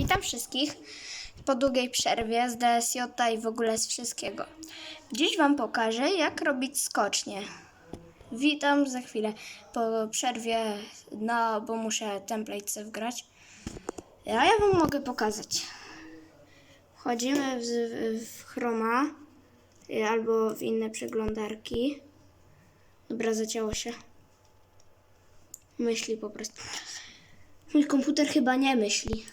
Witam wszystkich po długiej przerwie z DSJ i w ogóle z wszystkiego. Dziś Wam pokażę, jak robić skocznie. Witam za chwilę po przerwie, no bo muszę template sobie wgrać. A ja Wam mogę pokazać. Wchodzimy w, w Chroma y, albo w inne przeglądarki. Dobra, zacięło się. Myśli po prostu. Mój komputer chyba nie myśli.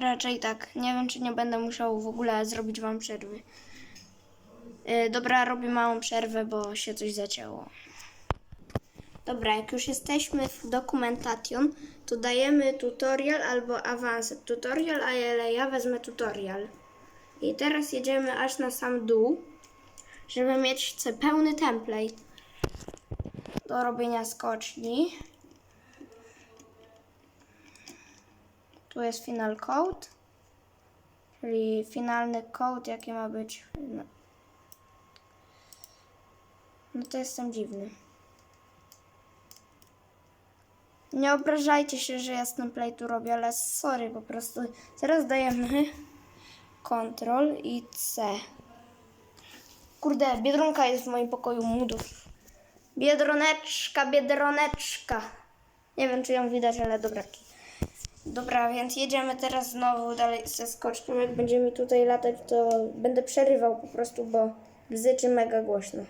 Raczej tak. Nie wiem, czy nie będę musiał w ogóle zrobić wam przerwy. Yy, dobra, robię małą przerwę, bo się coś zacięło. Dobra, jak już jesteśmy w dokumentation, to dajemy tutorial albo advanced tutorial, ale ja wezmę tutorial. I teraz jedziemy aż na sam dół, żeby mieć pełny template do robienia skoczni. Tu jest final code, czyli finalny code, jaki ma być. No, no to jestem dziwny. Nie obrażajcie się, że ja z template'u robię, ale sorry po prostu. Teraz dajemy Ctrl i C. Kurde, Biedronka jest w moim pokoju mudów. Biedroneczka, biedroneczka. Nie wiem, czy ją widać, ale dobra. Dobra, więc jedziemy teraz znowu dalej ze skoczkiem. Jak będziemy tutaj latać, to będę przerywał po prostu, bo bzyczy mega głośno.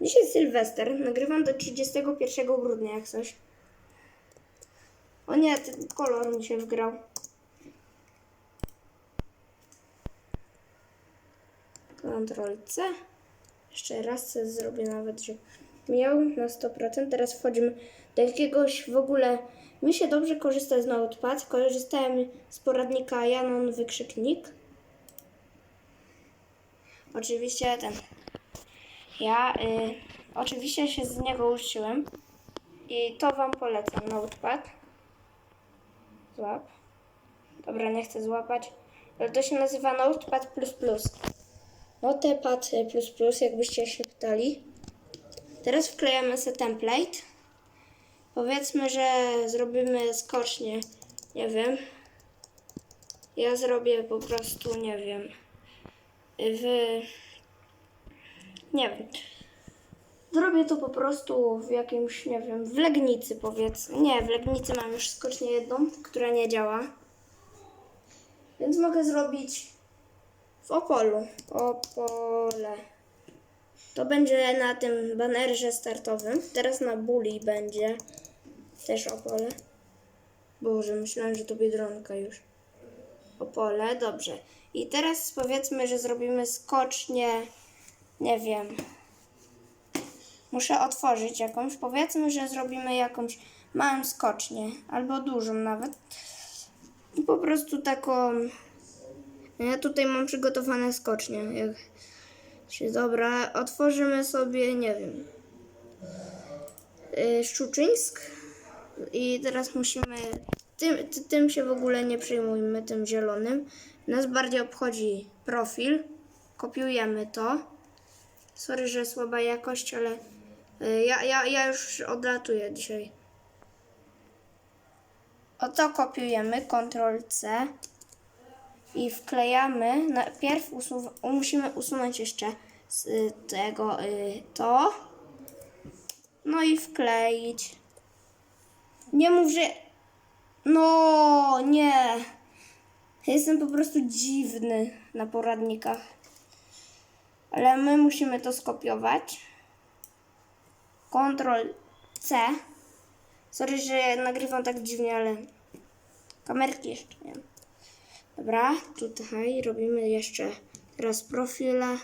Dzisiaj Sylwester. Nagrywam do 31 grudnia, jak coś. O nie, ten kolor mi się wgrał. Ctrl C. Jeszcze raz zrobię nawet, że miał na 100%. Teraz wchodzimy do jakiegoś w ogóle. Mi się dobrze korzysta z Notepad. Korzystałem z poradnika Janon Wykrzyknik. Oczywiście ten. Ja y, oczywiście się z niego uczyłem. I to Wam polecam. Notepad. Złap. Dobra, nie chcę złapać. Ale to się nazywa Notepad++. Notepad++, jakbyście się pytali. Teraz wklejamy sobie template. Powiedzmy, że zrobimy skocznie, nie wiem. Ja zrobię po prostu, nie wiem, w... Nie wiem. Zrobię to po prostu w jakimś, nie wiem, w Legnicy powiedzmy. Nie, w Legnicy mam już skocznie jedną, która nie działa. Więc mogę zrobić w Opolu. Opole. To będzie na tym banerze startowym. Teraz na Buli będzie też Opole. Boże, myślałem, że to Biedronka już. Opole, dobrze. I teraz powiedzmy, że zrobimy skocznie, nie wiem. Muszę otworzyć jakąś. Powiedzmy, że zrobimy jakąś małą skocznię, albo dużą nawet. I po prostu taką ja tutaj mam przygotowane skocznie. Jak się dobra, otworzymy sobie, nie wiem, yy, Szczuczyńsk. I teraz musimy, tym, ty- tym się w ogóle nie przejmujmy, tym zielonym. Nas bardziej obchodzi profil. Kopiujemy to. Sorry, że słaba jakość, ale yy, ja, ja, ja już odlatuję dzisiaj. Oto kopiujemy, Ctrl C i wklejamy. Najpierw musimy usunąć jeszcze z y, tego y, to. No i wkleić. Nie mów, że. No, nie. Jestem po prostu dziwny na poradnikach. Ale my musimy to skopiować. Ctrl C. Sorry, że nagrywam tak dziwnie, ale kamerki jeszcze nie. Dobra, tutaj robimy jeszcze teraz profile.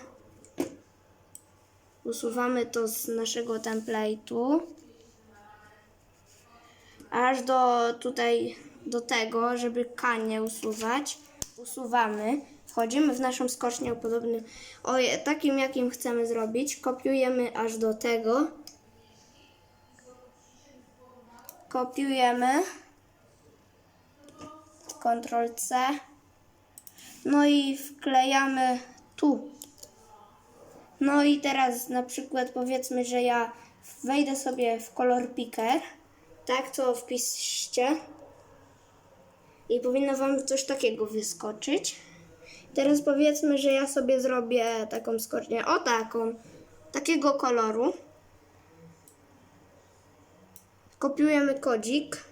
Usuwamy to z naszego template'u. Aż do tutaj, do tego, żeby K nie usuwać. Usuwamy. Wchodzimy w naszą skocznię o podobnym, o takim jakim chcemy zrobić. Kopiujemy aż do tego. Kopiujemy. Ctrl C. No i wklejamy tu. No i teraz na przykład powiedzmy, że ja wejdę sobie w kolor picker. Tak, to wpiszcie. i powinno Wam coś takiego wyskoczyć. Teraz powiedzmy, że ja sobie zrobię taką skocznię, o taką, takiego koloru. Kopiujemy kodzik.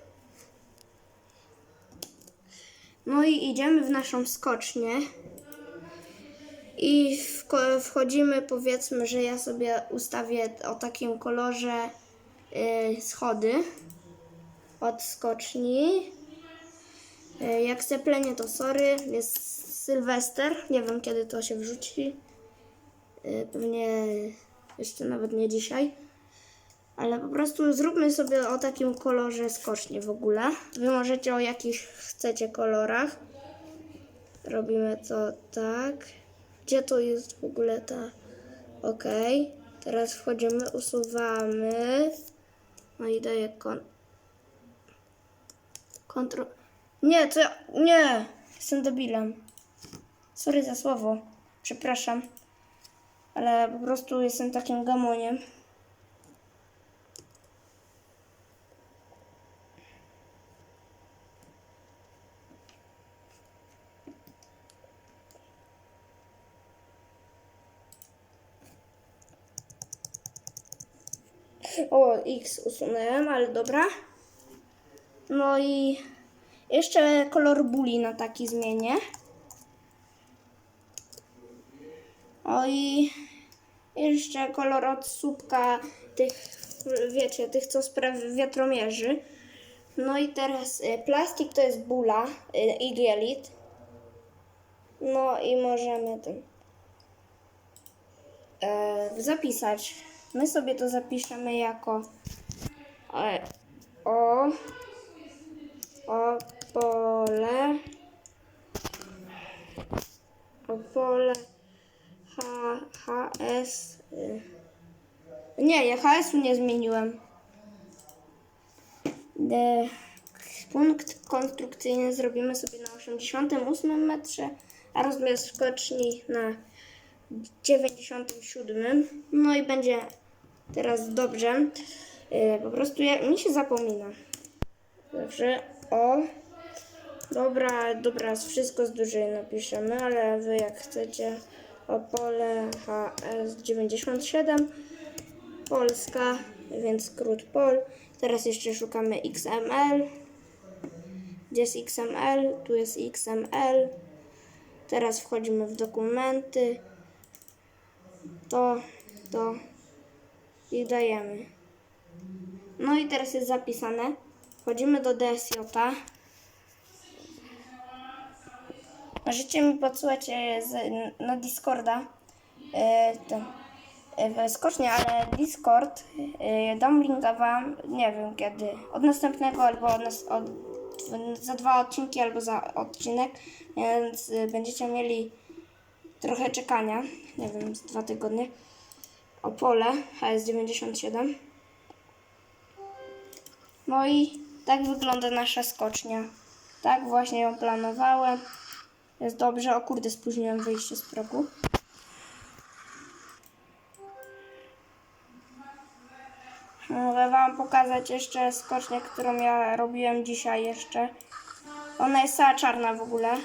No i idziemy w naszą skocznię. I wchodzimy, powiedzmy, że ja sobie ustawię o takim kolorze y, schody od skoczni. Y, jak seplenie to sorry, jest Sylwester, nie wiem kiedy to się wrzuci. Y, pewnie jeszcze nawet nie dzisiaj. Ale po prostu zróbmy sobie o takim kolorze skocznie w ogóle. Wy możecie o jakich chcecie kolorach. Robimy to tak. Gdzie to jest w ogóle ta? Ok. Teraz wchodzimy, usuwamy. No i daję kon... Kontrol... Nie, to ja... Nie! Jestem debilem. Sorry za słowo. Przepraszam. Ale po prostu jestem takim gamoniem. O, X usunąłem, ale dobra. No i jeszcze kolor buli na taki zmienię. O i jeszcze kolor od słupka tych, wiecie, tych co spraw wiatromierzy. No i teraz y, plastik to jest bula y, i. No i możemy ten e, zapisać. My sobie to zapiszemy jako e, o o pole o pole H, HS y. nie, ja HS-u nie zmieniłem De, punkt konstrukcyjny zrobimy sobie na 88 metrze a rozmiar skoczni na 97. No i będzie teraz dobrze. Yy, po prostu ja, mi się zapomina. Dobrze. O. Dobra, dobra, wszystko z dużej napiszemy, ale wy jak chcecie. Opole HS97. Polska, więc skrót POL. Teraz jeszcze szukamy XML. Gdzie jest XML? Tu jest XML. Teraz wchodzimy w dokumenty. To, to i dajemy. No i teraz jest zapisane. Wchodzimy do DSJ. Możecie mi podsyłać e, z, na Discorda e, e, skocznie, ale Discord e, dam linka wam, nie wiem kiedy, od następnego albo od, od, za dwa odcinki albo za odcinek, więc e, będziecie mieli trochę czekania, nie wiem, z dwa tygodnie. Opole HS97. No i tak wygląda nasza skocznia. Tak właśnie ją planowałem. Jest dobrze. O kurde, spóźniłem wyjście z progu. Mogę Wam pokazać jeszcze skocznię, którą ja robiłem dzisiaj jeszcze. Ona jest cała czarna w ogóle.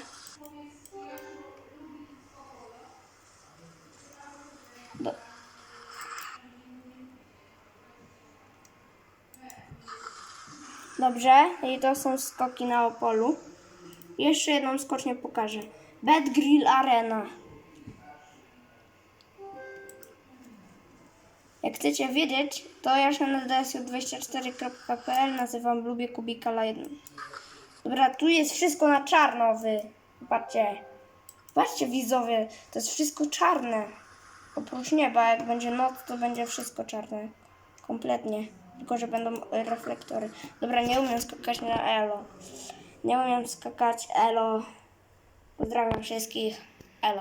Dobrze, i to są skoki na Opolu. Jeszcze jedną skocznię pokażę. Bed Grill Arena. Jak chcecie wiedzieć, to ja się na dsj24.pl nazywam Lubię Kubika la 1. Dobra, tu jest wszystko na czarno, wy. Patrzcie. Patrzcie, widzowie, to jest wszystko czarne. Oprócz nieba, jak będzie noc, to będzie wszystko czarne. Kompletnie. Tylko, że będą e, reflektory. Dobra, nie umiem skakać na elo. Nie umiem skakać elo. Pozdrawiam wszystkich. Elo.